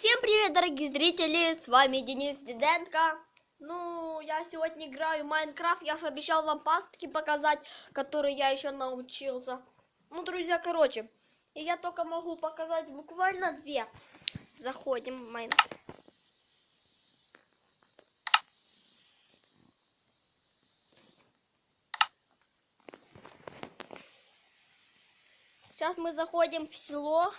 Всем привет, дорогие зрители, с вами Денис Диденко. Ну, я сегодня играю в Майнкрафт, я обещал вам пастки показать, которые я еще научился. Ну, друзья, короче, и я только могу показать буквально две. Заходим в Майнкрафт. Сейчас мы заходим в село.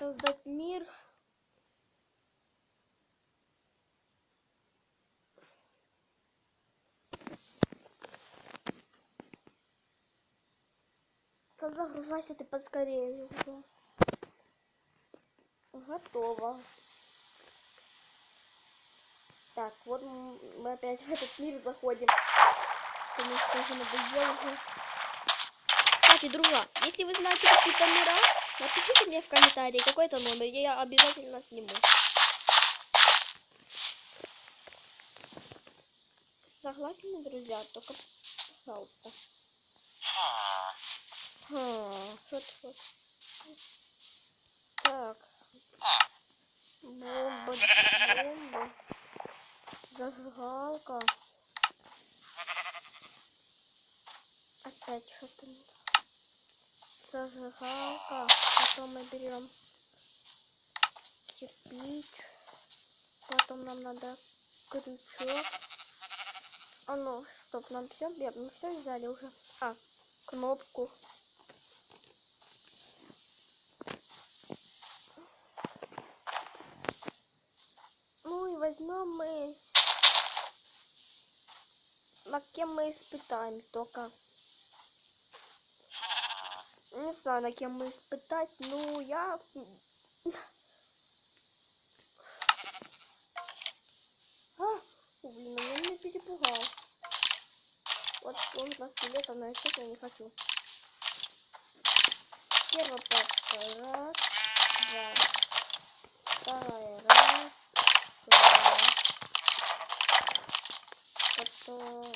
Создать мир. Загружайся ты поскорее уже. Готово. Так, вот мы опять в этот мир заходим. Надоело уже. Кстати, друзья, если вы знаете какие-то мира, напишите мне в комментарии какой-то номер, и я обязательно сниму. Согласны, друзья? Только, пожалуйста. Хм, что тут? Так. Бомба, бомба. Зажигалка. Опять что-то не. Зажигалка. Потом мы берем кирпич. Потом нам надо крючок. А ну, стоп, нам все, мы все взяли уже. А, кнопку. Ну и возьмем мы... На кем мы испытаем только. Не знаю, на кем мы испытать, ну я... А, блин, он меня перепугал. Вот он на скелета, но я не хочу. Первая пачка. Раз, два. Вторая. Раз, два. Потом...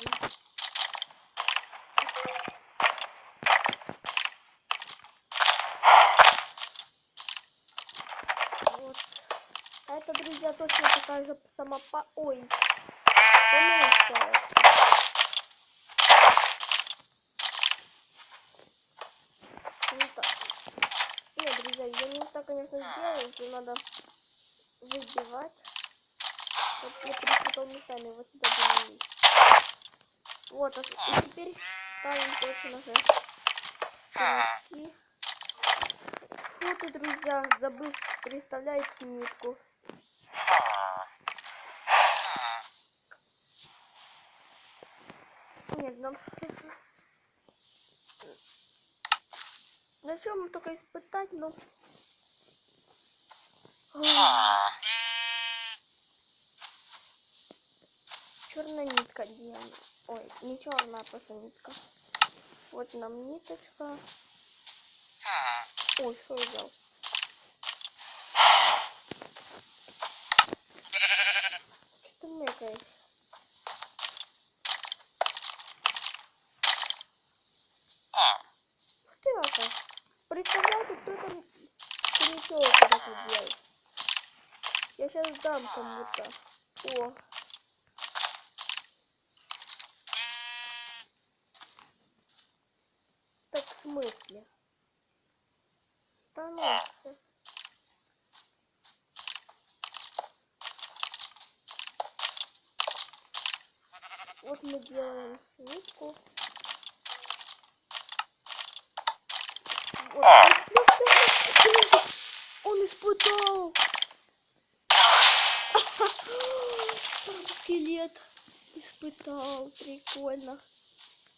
Вот. А это, друзья, точно такая же самопа... Ой. Помните? Ну так. Нет, друзья, я не так, конечно, сделаю. Тут надо выбивать. Вот я перепутал местами. Вот сюда думаю. Вот, и теперь ставим точно же крючки. Вот и, друзья, забыл переставлять нитку. Нет, нам... Зачем мы только испытать, ну... Черная нитка делаем. Ой, не черная, а просто нитка. Вот нам ниточка. Ой, что я взял? Что ты мекаешь? Ух ты, это. Представляете, кто там крючок куда-то делает? Я сейчас дам кому-то. О. Так в смысле? Да ну. Вот мы делаем нитку. Он испытал. Сам скелет испытал. Прикольно.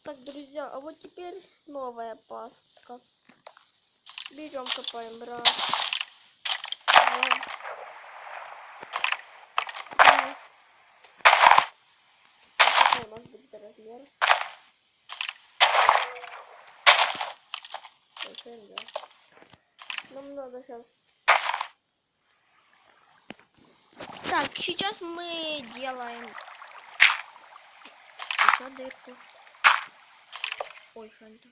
Так, друзья, а вот теперь новая пастка. Берем, копаем. А у нас будет размер? Большой, да. Нам надо сейчас. Так, сейчас мы делаем еще дырку. Ой, что это?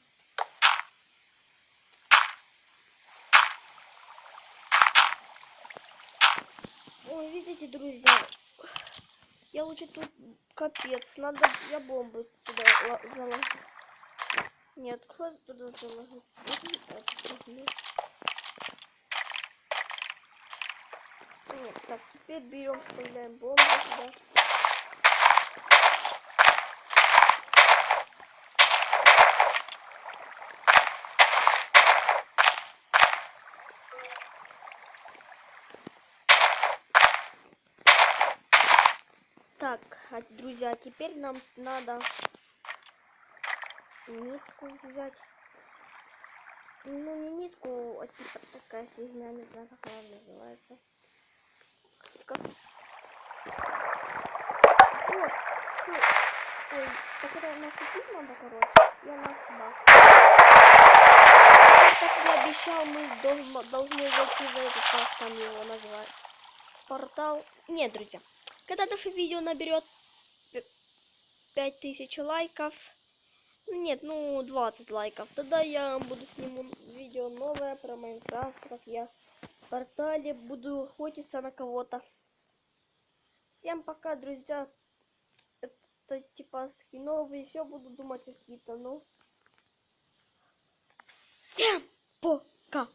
Ой, видите, друзья, я лучше тут капец, надо я бомбу сюда заложить. Нет, кто туда заложить? Нет, так, теперь берем, вставляем бомбу сюда. Так, а, друзья, теперь нам надо нитку взять. Ну, не нитку, а типа такая фигня, не знаю, как она называется. Как... Вот. Ой, так это накупить надо, короче. Я нашла. Как я обещал, мы должны, должны зайти в этот, как там его назвать, портал. Нет, друзья, когда наше видео наберет 5000 лайков, нет, ну 20 лайков. Тогда я буду сниму видео новое про Майнкрафт, как я в портале буду охотиться на кого-то. Всем пока, друзья. Это типа скиновые, все буду думать какие-то, ну. Всем пока!